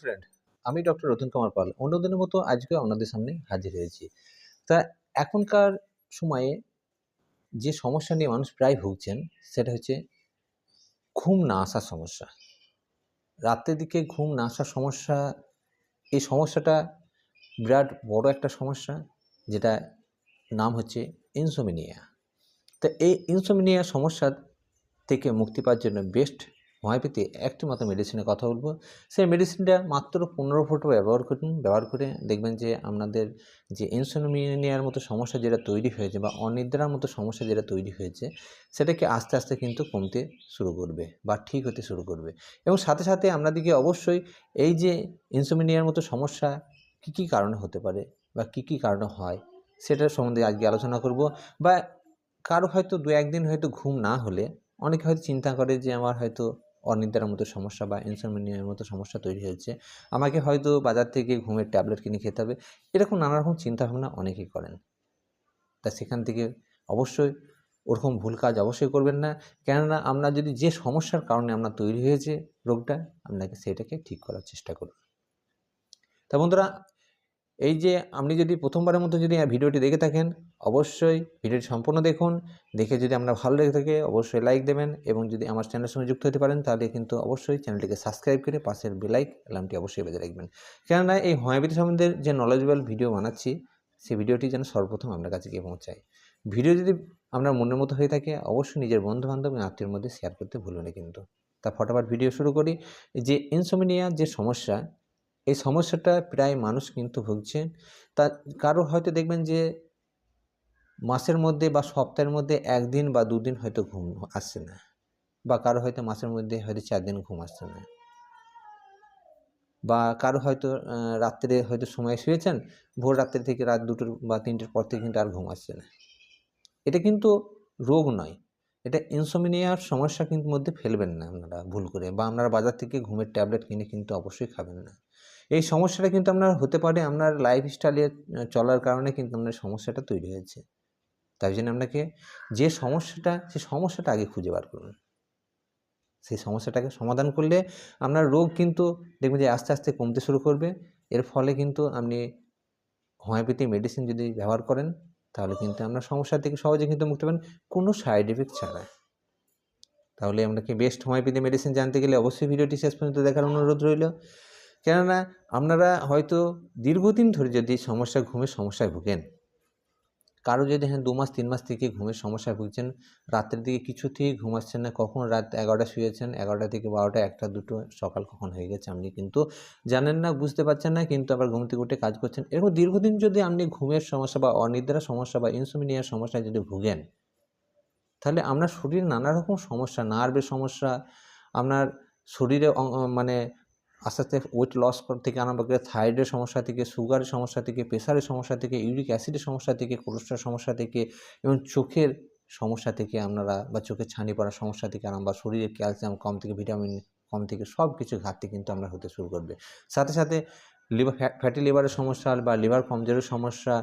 Friend আমি doctor Ratan Kumar Pal. অন্যদিনের মতো আজকে আপনাদের সামনে হাজির হয়েছি। তা এখনকার সময়ে যে সমস্যা নিয়ে মানুষ প্রায় ভুগছেন, সেটা হচ্ছে ঘুম না আসার সমস্যা। রাতের দিকে ঘুম না আসার সমস্যা, এই সমস্যাটা বিরাট বড় একটা সমস্যা, যেটা নাম হচ্ছে ইনসোমিনিয়া তো এই ইনসোমিনিয়া সমস্যা থেকে মুক্তি পাওয়ার জন্য বেস্ট হোমিওপ্যাথি একটি মাত্র মেডিসিনের কথা বলব। সেই মেডিসিনটা মাত্র পনেরো ফুট ব্যবহার করুন। ব্যবহার করে দেখবেন যে আপনাদের যে ইনসোমিনিয়ার মতো সমস্যা যেটা তৈরি হয়েছে বা অনিদ্রার মতো সমস্যা যেটা তৈরি হয়েছে, সেটাকে আস্তে আস্তে কিন্তু কমতে শুরু করবে বা ঠিক হতে শুরু করবে। এবং সাথে সাথে আপনাদেরকে অবশ্যই এই যে ইনসোমিনিয়ার মতো সমস্যা কী কী কারণে হতে পারে বা কী কী কারণে হয়, সেটার সম্বন্ধে আজকে আলোচনা করব। বা কারও হয়তো দু একদিন হয়তো ঘুম না হলে অনেকে হয়তো চিন্তা করে যে আমার হয়তো অনিদ্রার মতো সমস্যা বা ইনসোমিনিয়ার মতো সমস্যা তৈরি হয়েছে। আমাকে হয়তো বাজার থেকে ঘুমের ট্যাবলেট কিনে খেতে হবে, এরকম নানা রকম চিন্তাভাবনা অনেকেই করেন। তা সেখান থেকে অবশ্যই ওরকম ভুল কাজ অবশ্যই করবেন না, কেননা আপনার যদি যে সমস্যার কারণে আপনার তৈরি হয়েছে রোগটা, আপনাকে সেটাকে ঠিক করার চেষ্টা করুন। তা বন্ধুরা এই যে আপনি যদি প্রথমবারের মতো যদি ভিডিওটি দেখে থাকেন, অবশ্যই ভিডিওটি সম্পূর্ণ দেখুন। দেখে যদি আপনার ভালো লেগে থাকে, অবশ্যই লাইক দেবেন এবং যদি আমার চ্যানেলের সঙ্গে যুক্ত হতে পারেন, তাহলে কিন্তু অবশ্যই চ্যানেলটিকে সাবস্ক্রাইব করে পাশের বেলাইক অ্যালার্মটি অবশ্যই বেঁধে রাখবেন। কেননা এই হোমিওপ্যাথি সম্বন্ধে যে নলেজেবল ভিডিও বানাচ্ছি, সেই ভিডিওটি যেন সর্বপ্রথম আপনার কাছে গিয়ে পৌঁছায়। ভিডিও যদি আপনার মনের মতো হয়ে থাকে, অবশ্যই নিজের বন্ধু বান্ধব এবং আত্মীয়ের মধ্যে শেয়ার করতে ভুলবেন না কিন্তু। তা ফটাফট ভিডিও শুরু করি। যে ইনসোমিনিয়া যে সমস্যা এই সমস্যাটা প্রায় মানুষ কিন্তু ভুগছেন। তা কারও হয়তো দেখবেন যে মাসের মধ্যে বা সপ্তাহের মধ্যে একদিন বা দুদিন হয়তো ঘুম আসছে না বা কারও হয়তো মাসের মধ্যে হয়তো চার দিন ঘুম আসছে না। বা কারও হয়তো রাত্রে হয়তো সময় শুয়েছেন, ভোর রাত্রে থেকে রাত দুটোর বা তিনটের পর থেকে কিন্তু আর ঘুম আসছে না। এটা কিন্তু রোগ নয়। এটা ইনসোমিনিয়ার সমস্যা কিন্তু মধ্যে ফেলবেন না আপনারা ভুল করে বা আপনারা বাজার থেকে ঘুমের ট্যাবলেট কিনে কিন্তু অবশ্যই খাবেন না। এই সমস্যাটা কিন্তু আপনার হতে পারে আপনার লাইফস্টাইলে চলার কারণে কিন্তু আপনার সমস্যাটা তৈরি হয়েছে। তাই জন্য আপনাকে যে সমস্যাটা, সে সমস্যাটা আগে খুঁজে বার করুন। সেই সমস্যাটাকে সমাধান করলে আপনার রোগ কিন্তু দেখবেন যে আস্তে আস্তে কমতে শুরু করবে। এর ফলে কিন্তু আপনি হোমিওপ্যাথি মেডিসিন যদি ব্যবহার করেন, তাহলে কিন্তু আপনার সমস্যা থেকে সহজে কিন্তু মুক্তি পাবেন। কোনো সাইড এফেক্ট ছাড়া। তাহলে আপনাকে বেস্ট হোমিওপ্যাথি মেডিসিন জানতে গেলে অবশ্যই ভিডিওটি শেষ পর্যন্ত দেখার অনুরোধ রইল। কেননা আপনারা হয়তো দীর্ঘদিন ধরে যদি সমস্যা ঘুমের সমস্যায় ভুগেন, কারও যদি হ্যাঁ দু মাস তিন মাস থেকে ঘুমের সমস্যায় ভুগছেন, রাত্রের দিকে কিছুতেই ঘুম আসছেন না, কখন রাত এগারোটা শুয়েছেন, এগারোটা থেকে বারোটা, একটা, দুটো, সকাল কখন হয়ে গেছে আপনি কিন্তু জানেন না, বুঝতে পারছেন না, কিন্তু আবার ঘুম থেকে উঠে কাজ করছেন। এরকম দীর্ঘদিন যদি আপনি ঘুমের সমস্যা বা অনিদ্রার সমস্যা বা ইনসুমিনিয়ার সমস্যায় যদি ভুগেন, তাহলে আপনার শরীরে নানা রকম সমস্যা নার্ভের সমস্যা, আপনার শরীরে মানে আস্তে আস্তে ওয়েট লস থেকে আরম্ভ করে থাইরয়েডের সমস্যা থেকে সুগারের সমস্যা থেকে প্রেশারের সমস্যা থেকে ইউরিক অ্যাসিডের সমস্যা থেকে কোলেস্ট্রল সমস্যা থেকে এবং চোখের সমস্যা থেকে আপনারা বা চোখের ছানি পড়ার সমস্যা থেকে আরম্ভ শরীরে ক্যালসিয়াম কম থেকে ভিটামিন কম থেকে সব কিছু ঘাটতি কিন্তু আমরা হতে শুরু করবে। সাথে সাথে লিভার ফ্যাটি লিভারের সমস্যা বা লিভার কমজোরের সমস্যা,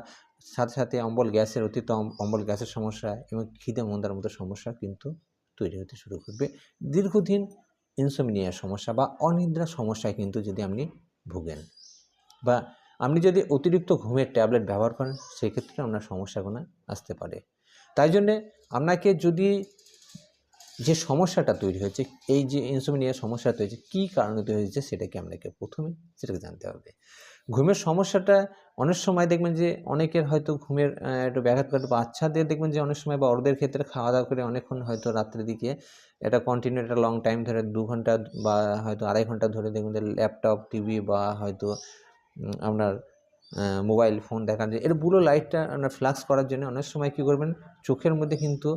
সাথে সাথে অম্বল গ্যাসের অতীত অম্বল গ্যাসের সমস্যা এবং খিদে মন্দার মতো সমস্যা কিন্তু তৈরি হতে শুরু করবে। দীর্ঘদিন ইনসোমিনিয়ার সমস্যা বা অনিদ্রা সমস্যায় কিন্তু যদি আপনি ভুগেন বা আপনি যদি অতিরিক্ত ঘুমের ট্যাবলেট ব্যবহার করেন, সেক্ষেত্রে আপনার সমস্যাগুলো আসতে পারে। তাই জন্যে আপনাকে যদি যে সমস্যাটা তৈরি হয়েছে, এই যে ইনসোমিনিয়ার সমস্যা তৈরি হয়েছে, কী কারণে তৈরি হয়েছে, সেটাকে আপনাকে প্রথমে, সেটাকে জানতে হবে। ঘুমের সমস্যাটা অনেক সময় দেখবেন যে অনেকের হয়তো ঘুমের একটু ব্যাঘাত ঘটে বাচ্চাদের দেখবেন যে অনেক সময় বা বড়দের ক্ষেত্রে খাওয়া দাওয়া করে অনেকক্ষণ হয়তো রাত্রের দিকে এটা কন্টিনিউ একটা লং টাইম ধরে দু ঘণ্টা বা হয়তো আড়াই ঘণ্টা ধরে দেখবেন যে ল্যাপটপ টিভি বা হয়তো আপনার মোবাইল ফোন দেখা যায়। এর বুলো লাইটটা আপনার ফ্লাক্স করার জন্য অনেক সময় কী করবেন? চোখের মধ্যে কিন্তু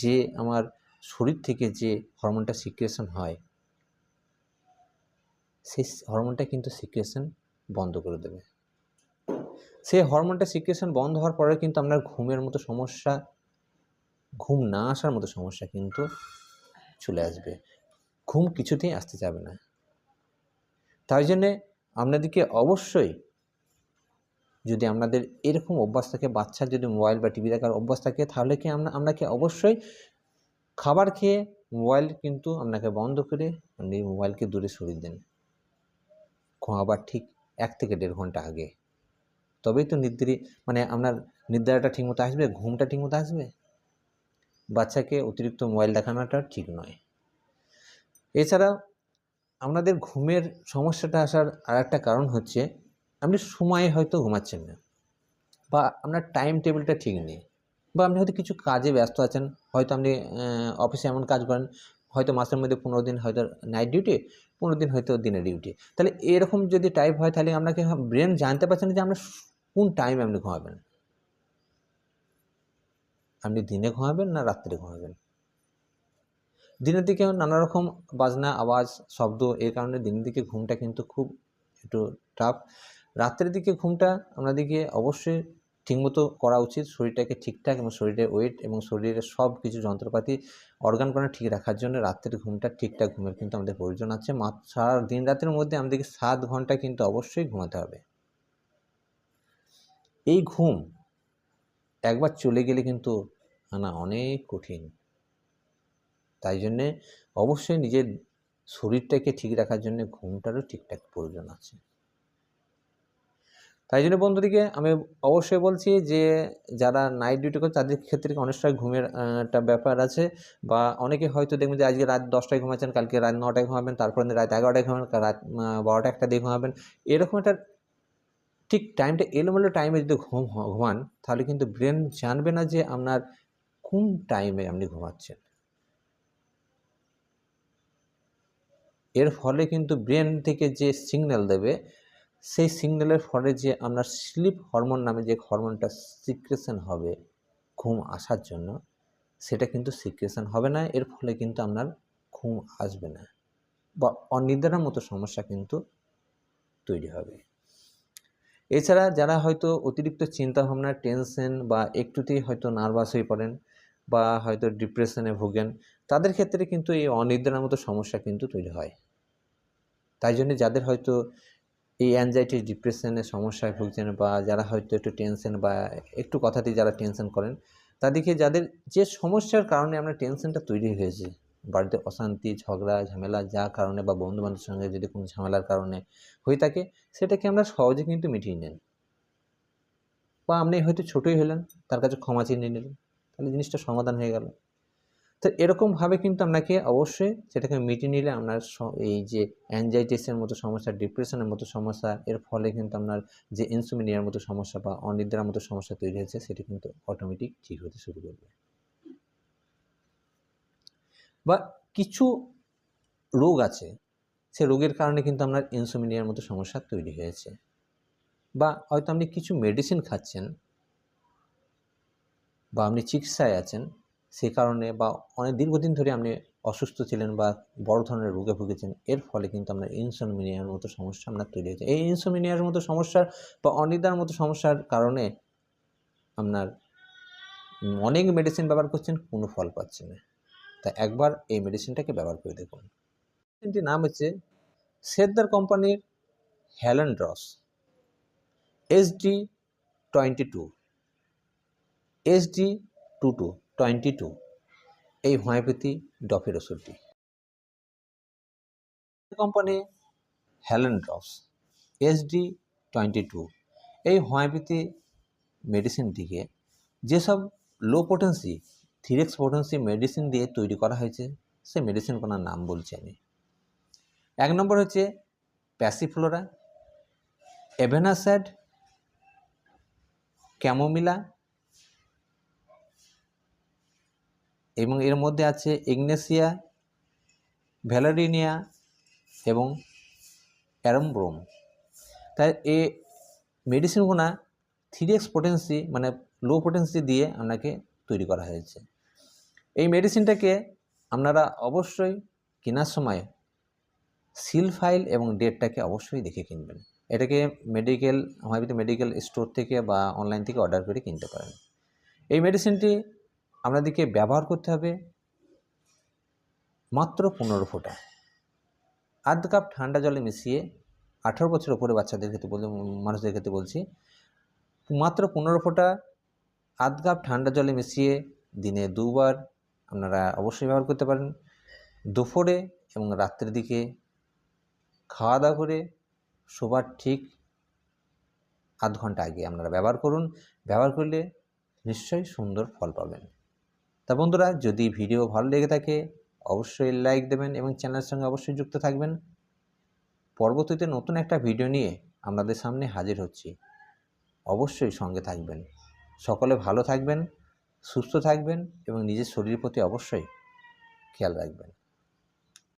যে আমার শরীর থেকে যে হরমোনটা সিক্রেশন হয়, সেই হরমোনটা কিন্তু সিক্রেশন বন্ধ করে দেবে। সেই হরমোনটা সিক্রেশন বন্ধ হওয়ার পরে কিন্তু আপনার ঘুমের মতো সমস্যা, ঘুম না আসার মতো সমস্যা কিন্তু চলে আসবে। ঘুম কিছুতেই আসতে যাবে না। তাই জন্যে আপনাদেরকে অবশ্যই যদি আপনাদের এরকম অভ্যাস থাকে বাচ্চার যদি মোবাইল বা টিভি দেখার অভ্যাস থাকে, তাহলে কি আমরা আপনাকে অবশ্যই খাবার খেয়ে মোবাইল কিন্তু আপনাকে বন্ধ করে আপনি মোবাইলকে দূরে সরিয়ে দেন। ঘুমাবার ঠিক এক থেকে দেড় ঘণ্টা আগে। তবেই তো নিদ্রি মানে আপনার নিদ্রাটা ঠিকমতো আসবে, ঘুমটা ঠিকমতো আসবে? বাচ্চাকে অতিরিক্ত মোবাইল দেখানোটা ঠিক নয়। এছাড়া আপনাদের ঘুমের সমস্যাটা আসার আর একটা কারণ হচ্ছে, আপনি সময়ে হয়তো ঘুমাচ্ছেন না বা আপনার টাইম টেবিলটা ঠিক নেই বা আপনি হয়তো কিছু কাজে ব্যস্ত আছেন, হয়তো আপনি অফিসে এমন কাজ করেন, হয়তো মাসের মধ্যে পনেরো দিন, হয়তো নাইট ডিউটি পনেরো দিন হয়তো দিনের ডিউটি তাহলে এরকম যদি টাইপ হয়, তাহলে আপনাকে ব্রেন জানতে পারছেন যে আপনার কোন টাইমে আপনি ঘুমাবেন? আপনি দিনে ঘুমাবেন না রাত্রে ঘুমাবেন? দিনের দিকে নানা রকম বাজনা, আওয়াজ, শব্দ, এর কারণে দিনের দিকে ঘুমটা কিন্তু খুব একটু টাফ রাত্রের দিকে ঘুমটা আপনাদেরকে অবশ্যই ঠিকমতো করা উচিত। শরীরটাকে ঠিকঠাক এবং শরীরের ওয়েট এবং শরীরের সব কিছু যন্ত্রপাতি অর্গান করা ঠিক রাখার জন্য রাত্রের ঘুমটা ঠিকঠাক ঘুমের কিন্তু আমাদের প্রয়োজন আছে। মাত্র সারা দিন রাতের মধ্যে আমাদেরকে সাত ঘণ্টা কিন্তু অবশ্যই ঘুমাতে হবে। এই ঘুম একবার চলে গেলে কিন্তু আনা অনেক কঠিন। তাই জন্যে অবশ্যই নিজের শরীরটাকে ঠিক রাখার জন্য ঘুমটারও ঠিকঠাক প্রয়োজন আছে। তাই জন্য বন্ধুদিকে আমি অবশ্যই বলছি যে, যারা নাইট ডিউটি করে তাদের ক্ষেত্রে অনেকটা ঘুমের একটা ব্যাপার আছে। বা অনেকে হয়তো দেখবেন যে আজকে রাত দশটায় ঘুমাচ্ছেন, কালকে রাত নটায় ঘুমাবেন, তারপর রাত এগারোটায় ঘুমাবেন রাত বারোটা একটা দিয়ে ঘুমাবেন। এরকম একটা ঠিক টাইমটা এলোমেলো টাইমে যদি ঘুম, ঘুমান, তাহলে কিন্তু ব্রেন জানবে না যে আপনার কোন টাইমে আপনি ঘুমাচ্ছেন। এর ফলে কিন্তু ব্রেন থেকে যে সিগন্যাল দেবে সেই সিগন্যালের ফলে যে আপনার স্লিপ হরমোন নামে যে হরমোনটা সিক্রেশন হবে ঘুম আসার জন্য, সেটা কিন্তু সিক্রেশন হবে না, এর ফলে কিন্তু আপনার ঘুম আসবে না বা অনিদ্রার মতো সমস্যা কিন্তু তৈরি হবে। এছাড়া যারা হয়তো অতিরিক্ত চিন্তাভাবনা, টেনশন বা একটুতেই হয়তো নার্ভাস হয়ে পড়েন বা হয়তো ডিপ্রেশনে ভোগেন, তাদের ক্ষেত্রে কিন্তু এই অনিদ্রার মতো সমস্যা কিন্তু তৈরি হয়। তাই জন্য যাদের হয়তো এই অ্যাংজাইটি ডিপ্রেশনের সমস্যায় ভুগছেন বা যারা হয়তো একটু টেনশন বা একটু কথাতেই যারা টেনশন করেন, তাদেরকে যাদের যে সমস্যার কারণে আমরা টেনশনটা তৈরি হয়েছে, বাড়িতে অশান্তি, ঝগড়া, ঝামেলা যা কারণে বা বন্ধুবান্ধবের সঙ্গে যদি কোনো ঝামেলার কারণে হয়ে থাকে, সেটাকে আমরা সহজে কিন্তু মিটিয়ে নেন। বা আপনি হয়তো ছোটোই হলেন, তার কাছে ক্ষমা চিনিয়ে নিলেন, তাহলে জিনিসটা সমাধান হয়ে গেল। তো এরকমভাবে কিন্তু আপনাকে অবশ্যই সেটাকে মিটিয়ে নিলে আপনার এই যে অ্যাংজাইটিসের মতো সমস্যা ডিপ্রেশনের মতো সমস্যা, এর ফলে কিন্তু আপনার যে ইনসুমিনিয়ার মতো সমস্যা বা অনিদ্রার মতো সমস্যা তৈরি হয়েছে, সেটি কিন্তু অটোমেটিক ঠিক হতে শুরু করবে। বা কিছু রোগ আছে, সে রোগের কারণে কিন্তু আপনার ইনসুমিনিয়ার মতো সমস্যা তৈরি হয়েছে। বা হয়তো আপনি কিছু মেডিসিন খাচ্ছেন, বা আপনি চিকিৎসায় আছেন সে কারণে বা অনেক দীর্ঘদিন ধরে আপনি অসুস্থ ছিলেন বা বড় ধরনের রোগে ভুগেছেন, এর ফলে কিন্তু আপনার ইনসোমিনিয়ার মতো সমস্যা আপনার তৈরি হয়েছে। এই ইনসোমিনিয়ার মতো সমস্যার বা অনিদ্রার মতো সমস্যার কারণে আপনার অনেক মেডিসিন ব্যবহার করছেন, কোনো ফল পাচ্ছেন না। তা একবার এই মেডিসিনটাকে ব্যবহার করে দেখুন। মেডিসিনটির নাম হচ্ছে সেদ্দার কোম্পানির হ্যালেন্ড্রস SD twenty two SD two two twenty two, এই হোমিওপ্যাথি ডফের ওষুধটি কোম্পানি হ্যালেন ড্রপস এসডি টোয়েন্টি টু, এই হোমিওপ্যাথি মেডিসিনটিকে যেসব লো পোটেন্সি থিরেক্স পোটেন্সি মেডিসিন দিয়ে তৈরি করা হয়েছে সে মেডিসিন কোনার নাম বলছি আমি। এক নম্বর হচ্ছে প্যাসিফ্লোরা এভেনাস্যাড ক্যামোমিলা এবং এর মধ্যে আছে ইগনেসিয়া ভ্যালারিনিয়া এবং অ্যারমব্রোম। তাই এ মেডিসিনগুলো থ্রি এক্স পোটেন্সি মানে লো পোটেন্সি দিয়ে আপনাকে তৈরি করা হয়েছে। এই মেডিসিনটাকে আপনারা অবশ্যই কেনার সময় সিল ফাইল এবং ডেটটাকে অবশ্যই দেখে কিনবেন। এটাকে মেডিকেল হোমিওপ্যাথি মেডিকেল স্টোর থেকে বা অনলাইন থেকে অর্ডার করে কিনতে পারেন। এই মেডিসিনটি আপনাদেরকে ব্যবহার করতে হবে মাত্র পনেরো ফোঁটা। আধ কাপ ঠান্ডা জলে মিশিয়ে আঠারো বছর ওপরে বাচ্চাদের ক্ষেত্রে বলতে, মানুষদের ক্ষেত্রে বলছি, মাত্র পনেরো ফোঁটা আধ কাপ ঠান্ডা জলে মিশিয়ে দিনে দুবার আপনারা অবশ্যই ব্যবহার করতে পারেন। দুপুরে এবং রাত্রের দিকে খাওয়া দাওয়া করে শোবার ঠিক আধ ঘণ্টা আগে আপনারা ব্যবহার করুন। ব্যবহার করলে নিশ্চয়ই সুন্দর ফল পাবেন। তা বন্ধুরা, যদি ভিডিও ভালো লেগে থাকে, অবশ্যই লাইক দেবেন এবং চ্যানেলের সঙ্গে অবশ্যই যুক্ত থাকবেন। পরবর্তীতে নতুন একটা ভিডিও নিয়ে আপনাদের সামনে হাজির হচ্ছি। অবশ্যই সঙ্গে থাকবেন। সকলে ভালো থাকবেন, সুস্থ থাকবেন এবং নিজের শরীরের প্রতি অবশ্যই খেয়াল রাখবেন।